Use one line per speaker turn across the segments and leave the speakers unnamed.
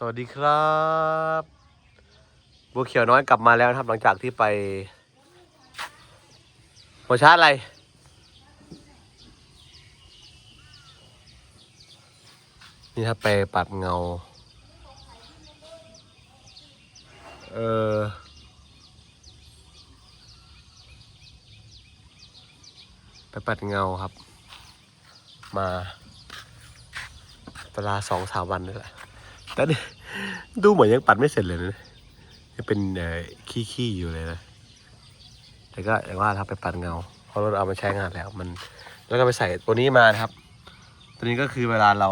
สวัสดีครับบัวเขียวน้อยกลับมาแล้วนะครับ หลังจากที่ไปหัวชาร์จอะไร นี่ถ้าไปปัดเงา เออไปปัดเงาครับ มาเวลาสองสามวันนี่แหละ แต่ดูเหมือนยังปัดไม่เสร็จเลยนะยังเป็นเอ่อขี้ๆอยู่เลยนะ แต่ก็อย่างว่าถ้าไปปัดเงาเพราะเราเอามาใช้งานแล้วมัน แล้วก็ไปใส่ตัวนี้มานะครับ ตัวนี้ก็คือเวลาเรา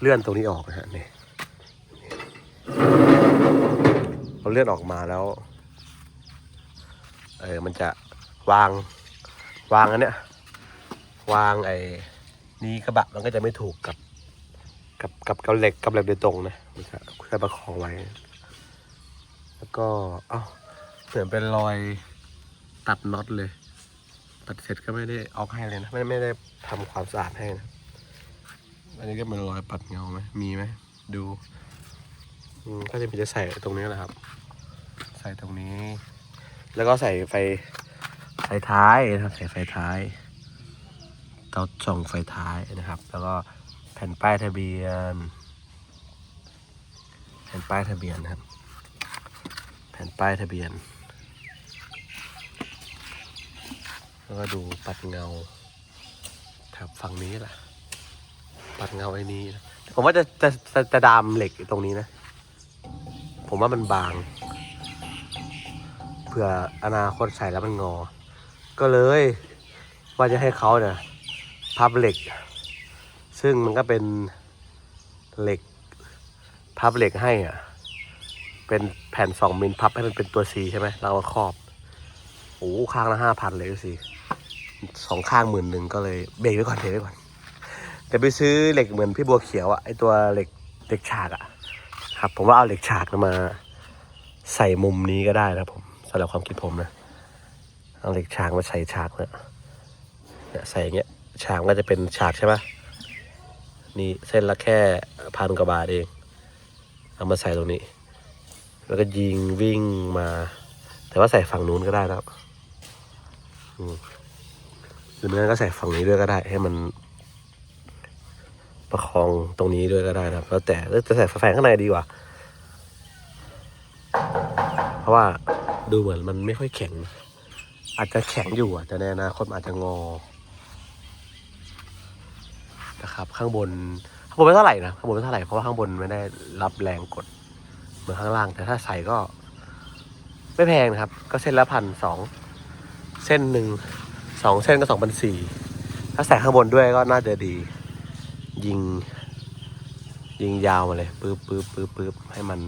เลื่อนตรงนี้ออกนะฮะนี่เราเลื่อนออกมาแล้วเออมันจะวางวางอันเนี้ยวางไอ้นี้กระบะมันก็จะไม่ถูกกับ กับกับกับเหล็กกับเหล็กโดยตรงนะมันจะแค่ประคองไว้ แล้วก็เอ้าเหมือนเป็นรอยตัดน็อตเลย ตัดเสร็จก็ไม่ได้ออกให้เลยนะ ไม่ไม่ได้ทำความสะอาดให้นะอันนี้ก็เป็นรอยปัดเงาไหมมีไหมดูอืมก็จะมีจะใส่ตรงนี้แหละครับ ใส่ตรงนี้ แล้วก็ใส่ไฟไฟท้ายนะครับ ใส่ไฟท้าย เตาส่องไฟท้ายนะครับ แล้วก็ แผ่นป้ายทะเบียน แผ่นป้ายทะเบียนนะครับ แผ่นป้ายทะเบียน แล้วก็ดูปัดเงาครับฝั่งนี้แหละปัดเงาไอ้นี้นะผมว่าจะจะจะจะดามเหล็กตรงนี้นะ ผมว่ามันบางเผื่ออนาคตใส่แล้วมันงอ ก็เลย ว่าจะให้เขาเนี่ยพับเหล็ก ซึ่งมันก็เป็นเหล็กพับเหล็กให้อะ เป็นแผ่นสองมิลพับให้มันเป็นตัวซีใช่ไหมเรามาครอบโอ้ข้างละห้าพันเลยสิสองข้างหมื่นหนึ่งก็เลยเบรกไว้ก่อนเบรกไว้ก่อนแต่ไปซื้อเหล็กเหมือนพี่บัวเขียวอะไอตัวเหล็กเหล็กฉากอะครับ ผมว่าเอาเหล็กฉากมา ใส่มุมนี้ก็ได้นะผมสำหรับความคิดผมนะเอาเหล็กฉากมาใส่ฉากเนี่ยเนี่ยใส่อย่างเงี้ยฉากก็จะเป็นฉากใช่ปะ นี่เส้นละแค่พันกว่าบาทเอง เอามาใส่ตรงนี้ แล้วก็ยิงวิ่งมา แต่ว่าใส่ฝั่งนู้นก็ได้นะครับหรือไม่งั้นก็ใส่ฝั่งนี้ด้วยก็ได้ ให้มัน ประคองตรงนี้ด้วยก็ได้นะครับ แล้วแต่จะใส่แฝงข้างในดีกว่า เพราะว่าดูเหมือนมันไม่ค่อยแข็ง อาจจะแข็งอยู่แต่ในอนาคตมันอาจจะงอ นะครับ ข้างบนข้างบนไม่เท่าไหร่นะข้างบนไม่เท่าไหร่เพราะว่าข้างบนไม่ได้รับแรงกดเหมือนข้างล่าง แต่ถ้าใส่ก็ ไม่แพงนะครับ ก็เส้นละพันสองเส้นหนึ่งสองเส้นก็สองพันสี่ถ้าใส่ข้างบนด้วยก็น่าจะดี ยิง ยิงยาวมาเลยปื๊บปื๊บปื๊บปื๊บให้มัน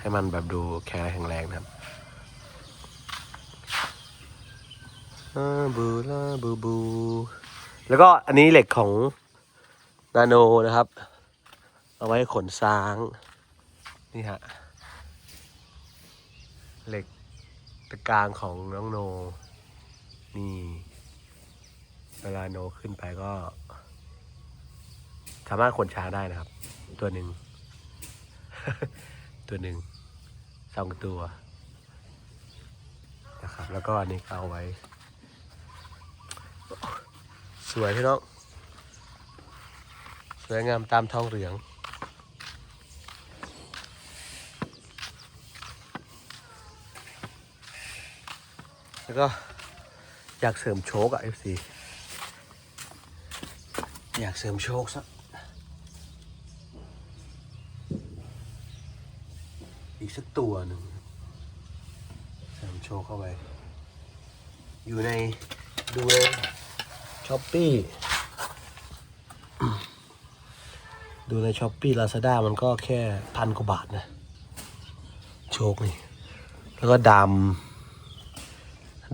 ให้มันแบบดูแข็งแรงแรงนะครับบูลาบูบู แล้วก็อันนี้เหล็กของนาโนนะครับ เอาไว้ขนช้าง นี่ฮะ เหล็กตะกางของน้องโน นี่ เวลาโนขึ้นไปก็ สามารถขนช้างได้นะครับ ตัวหนึ่ง ตัวหนึ่งสองตัวนะครับ แล้วก็อันนี้เอาไว้ สวยพี่น้องสวยงามตามทองเหลือง แล้วก็อยากเสริมโชคอะ FC อยากเสริมโชคสักอีกสักตัวหนึ่งเสริมโชคเข้าไป อยู่ในดูใน ช้อปปี้ดูในช้อปปี้ลาซาด้ามันก็แค่พันกว่าบาทนะ โชคนี่ แล้วก็ดาม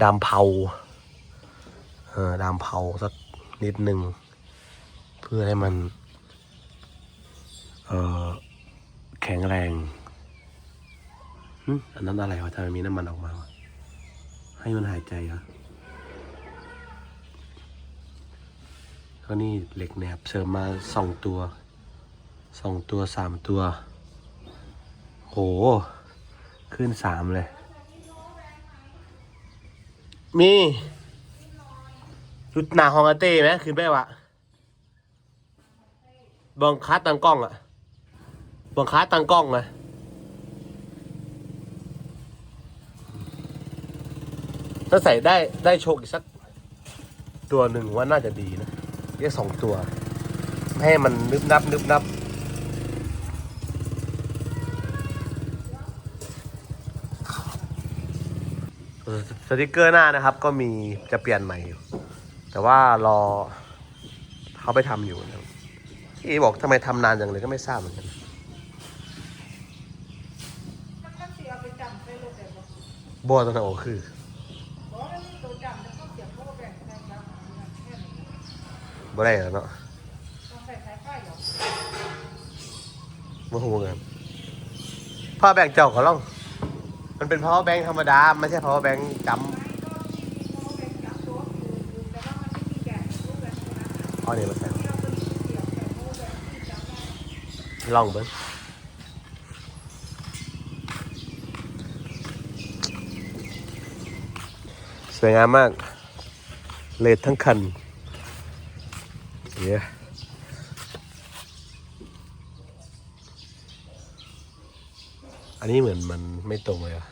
ดามเผาเออดามเผาสักนิดหนึ่ง เพื่อให้มันเออแข็งแรงอันนั้นอะไรวะทำไมมีน้ำมันออกมาวะให้มันหายใจเหรอ แล้ว ก็นี่เหล็กแหนบเสริมมาสองตัวสองตัวสามตัว โห ขึ้นสามเลย มียุดหนาฮองอาเต้ไหมคืนแม่วะบังคับตังกล้องอะบังคับตังกล้องไงถ้าใส่ได้ได้โชคอีกสักตัวหนึ่งว่าน่าจะดีนะ เรียกสองตัวไม่ให้มันนึบนับนึบนับเออสติกเกอร์หน้านะครับ ก็มีจะเปลี่ยนใหม่อยู่ แต่ว่ารอเขาไปทำอยู่นะครับพี่บอกทำไมทำนานจังเลยก็ไม่ทราบเหมือนกัน
มันก็สิเอาไปจำไปรถแต่บ่
บอตอนนั้นโอคือ
บ่มันมีตัวจำแล้วก็เสียบเข้าไปแบ่งใส่จำแค่นี้
บ่ได้แล้วเนาะ
ต้องใส่สายไฟเหรอ
บ่ฮู้กันพ่อแบงเจ้าก็ลอง มันเป็น power bank ธรรมดา ไม่ใช่ power bank จ
ไม่ก็มีเข้าไปจับตัวคือแบบนั้นนะำ
เอาเนี่ยมาใส่
ที่เราตัวนี้เสียบแต่เข้าแบบที่จำได้
ลองเบิ้งสวยงามมาก เลดทั้งคัน เย้อันนี้เหมือนมันไม่ตรงเลยอะ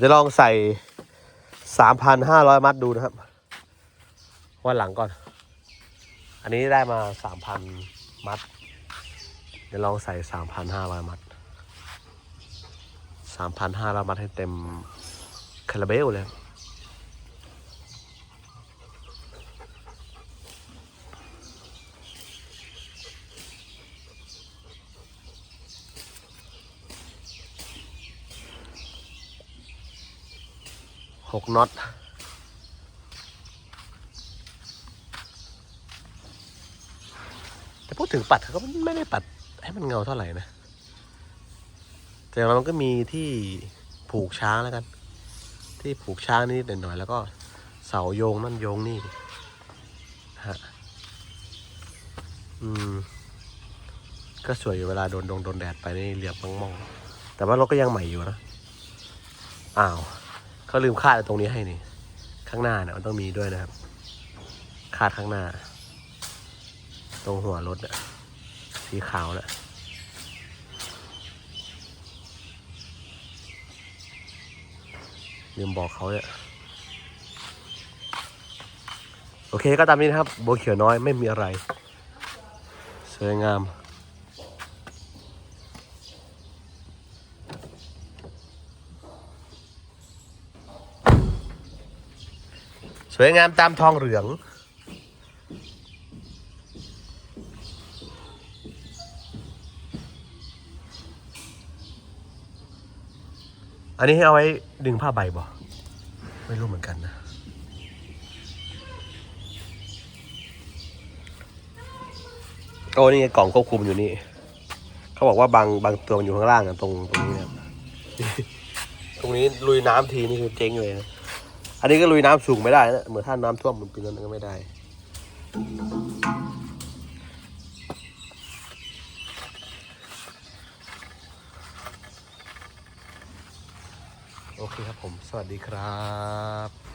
จะลองใส่สามพันห้าร้อยมัดดูนะครับ วันหลังก่อน อันนี้ได้มาสามพันมัด เดี๋ยวลองใส่สามพันห้าร้อยมัดสามพันห้าร้อยมัดให้เต็มคาราเบลเลย หกน็อตแต่พูดถึงปัดเขาก็ไม่ได้ปัดให้มันเงาเท่าไหร่นะ แต่อย่างน้อยมันก็มีที่ผูกช้างแล้วกัน ที่ผูกช้างนิดหน่อยแล้วก็เสาโยงนั่นโยงนี่ฮะอืม ก็สวยอยู่เวลาโดนดงโดนแดดไปนี่เหลียบมองๆแต่ว่ารถก็ยังใหม่อยู่นะ อ้าว เขาลืมคาดตรงนี้ให้นี่ ข้างหน้าเนี่ยมันต้องมีด้วยนะครับ คาดข้างหน้า ตรงหัวรถอะสีขาวน่ะลืมบอกเขาเนี่ยโอเคก็ตามนี้นะครับบัวเขียวน้อยไม่มีอะไร สวยงาม วยงามตามทองเหลือง อันนี้ให้เอาไว้ดึงผ้าใบบ่ไม่รู้เหมือนกันนะโอ้นี่ไงกล่องควบคุมอยู่นี่ เขาบอกว่าบางบางตัวมันอยู่ข้างล่างอะตรงตรงนี้นะครับตรงนี้ลุยน้ำทีนี่คือเจ๊งเลยนะ อันนี้ก็ลุยน้ำสูงไม่ได้นะเหมือนถ้าน้ำท่วมมันปีนั้นก็ไม่ได้ โอเคครับผม สวัสดีครับ